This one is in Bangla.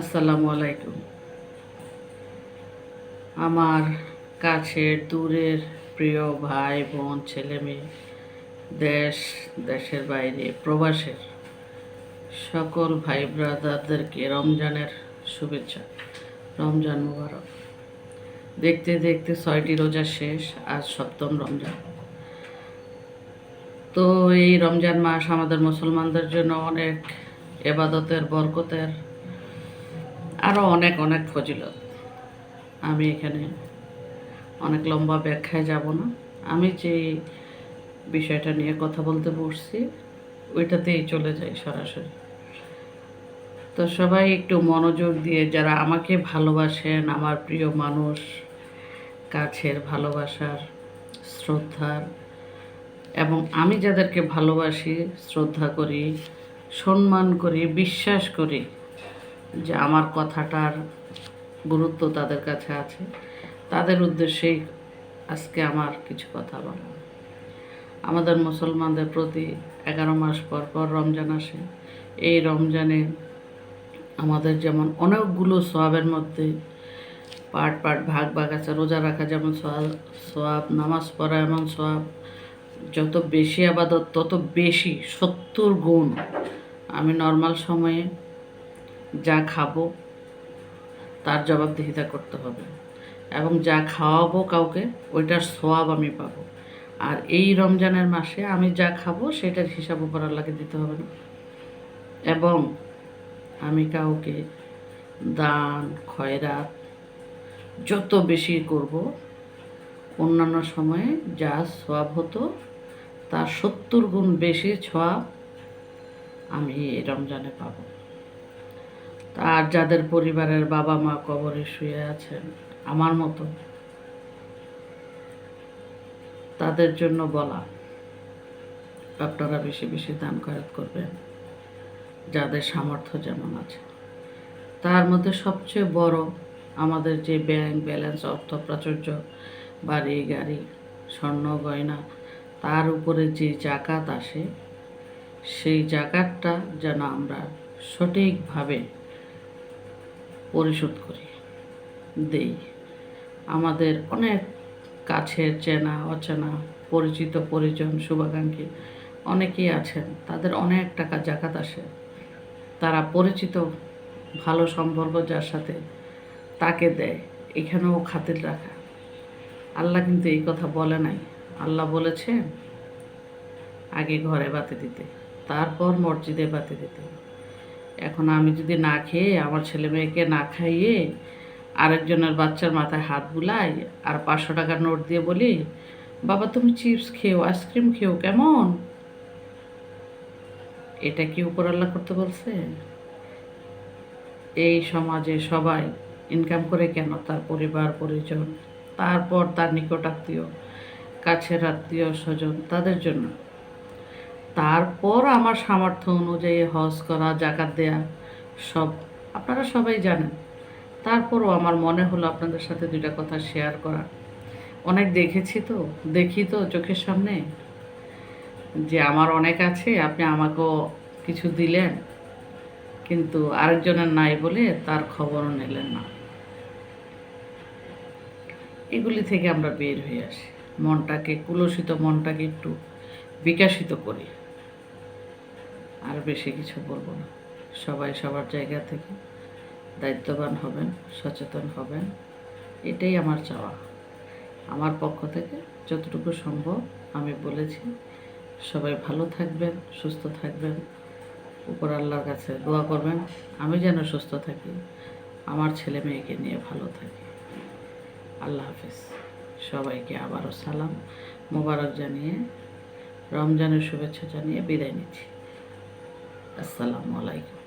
আসসালামু আলাইকুম। আমার কাছের দূরের প্রিয় ভাই, বোন, ছেলে মেয়ে, দেশ, দেশের বাইরে, প্রবাসের সকল ভাই ব্রাদারদেরকে রমজানের শুভেচ্ছা, রমজান মুবারক। দেখতে দেখতে ছয়টি রোজা শেষ, আজ সপ্তম রমজান। তো এই রমজান মাস আমাদের মুসলমানদের জন্য অনেক এবাদতের, বরকতের আরও অনেক অনেক ফজিলত। আমি এখানে অনেক লম্বা ব্যাখ্যায় যাব না। আমি যে বিষয়টা নিয়ে কথা বলতে বসছি, ওইটাতেই চলে যাই সরাসরি। তো সবাই একটু মনোযোগ দিয়ে, যারা আমাকে ভালোবাসেন, আমার প্রিয় মানুষ, কাছের ভালোবাসার শ্রদ্ধার, এবং আমি যাদেরকে ভালোবাসি, শ্রদ্ধা করি, সম্মান করি, বিশ্বাস করি যে আমার কথাটার গুরুত্ব তাদের কাছে আছে। তাদের উদ্দেশ্যেই আজকে আমার কিছু কথা বলা আমাদের মুসলমানদের প্রতি এগারো মাস পর পর রমজান আসে। এই রমজানে আমাদের যেমন অনেকগুলো সোয়াবের মধ্যে পাট পাট, ভাগ ভাগ আছে, রোজা রাখা যেমন সোয়াব সোয়াব নামাজ পড়া এমন সোয়াব যত বেশি আবাদত, তত বেশি সত্তর গুণ আমি নর্মাল সময়ে যা খাব, তার জবাবদিহিতা করতে হবে। এবং যা খাওয়াবো কাউকে, ওইটার সোয়াব আমি পাবো। আর এই রমজানের মাসে আমি যা খাব, সেটার হিসাব উপর আল্লাহকে দিতে হবে না। এবং আমি কাউকে দান, খয়রাত যত বেশি করব, অন্যান্য সময়ে যা সোয়াব হতো, তার সত্তর গুণ বেশি ছোয়াব আমি এই রমজানে পাবো। আর যাদের পরিবারের বাবা মা কবরে শুয়ে আছেন, আমার মতো। তাদের জন্য বলা। আপনারা বেশি বেশি দান খয়রাত করবেন। যাদের সামর্থ্য যেমন আছে। তার মধ্যে সবচেয়ে বড় আমাদের যে ব্যাংক ব্যালেন্স, অর্থ প্রাচুর্য, বাড়ি, গাড়ি, স্বর্ণ, গয়না, তার উপরে যে জাকাত আসে, সেই জাকাতটা যেন আমরা সঠিকভাবে পরিশোধ করি। দেই। আমাদের অনেক কাছের চেনা, অচেনা, পরিচিত পরিজন, শুভাকাঙ্ক্ষী অনেকেই আছেন। তাদের অনেক টাকা জাকাত আসে। তারা পরিচিত, ভালো সম্পর্ক যার সাথে তাকে দেয়, এখানেও খাতির রাখা। আল্লাহ কিন্তু এই কথা বলে নাই। আল্লাহ বলেছে আগে ঘরে বাতি দিতে, তারপর মসজিদে বাতি দিতে। এখন আমি যদি না খেয়ে আমার ছেলে মেয়েকে না খাইয়ে আরেকজনের বাচ্চার মাথায় হাত বুলাই আর পাঁচশো টাকার নোট দিয়ে বলি, বাবা, তুমি চিপস খেও, আইসক্রিম খেও, কেমন? এটা কি উপর আল্লাহ করতে বলছে? এই সমাজে সবাই ইনকাম করে কেন? তার পরিবার, পরিজন, তারপর তার নিকট আত্মীয় কাছের আত্মীয়, স্বজন, তাদের জন্য। তারপর আমার সামর্থ্য অনুযায়ী হজ করা, জাকাত দেয়া, সব আপনারা সবাই জানেন। তারপরও আমার মনে হলো আপনাদের সাথে দুইটা কথা শেয়ার করা অনেক দেখেছি তো, দেখি তো চোখের সামনে যে আমার অনেক আছে, আপনি আমাকেও কিছু দিলেন, কিন্তু আরেকজনের নাই বলে তার খবরও নিলেন না। এগুলি থেকে আমরা বের হয়ে আসি। মনটাকে, কুলসিত মনটাকে একটু বিকাশিত করি। আর বেশি কিছু বলব না। সবাই সবার জায়গা থেকে দায়িত্ববান হবেন, সচেতন হবেন, এটাই আমার চাওয়া। আমার পক্ষ থেকে যতটুকু সম্ভব আমি বলেছি, সবাই ভালো থাকবেন, সুস্থ থাকবেন, উপর আল্লাহর কাছে দোয়া করবেন, আমি যেন সুস্থ থাকি, আমার ছেলে মেয়েকে নিয়ে ভালো থাকি। আল্লাহ হাফিজ। সবাইকে আবারও সালাম, মোবারক জানিয়ে, রমজানের শুভেচ্ছা জানিয়ে বিদায় নিচ্ছি। আসসালামু আলাইকুম।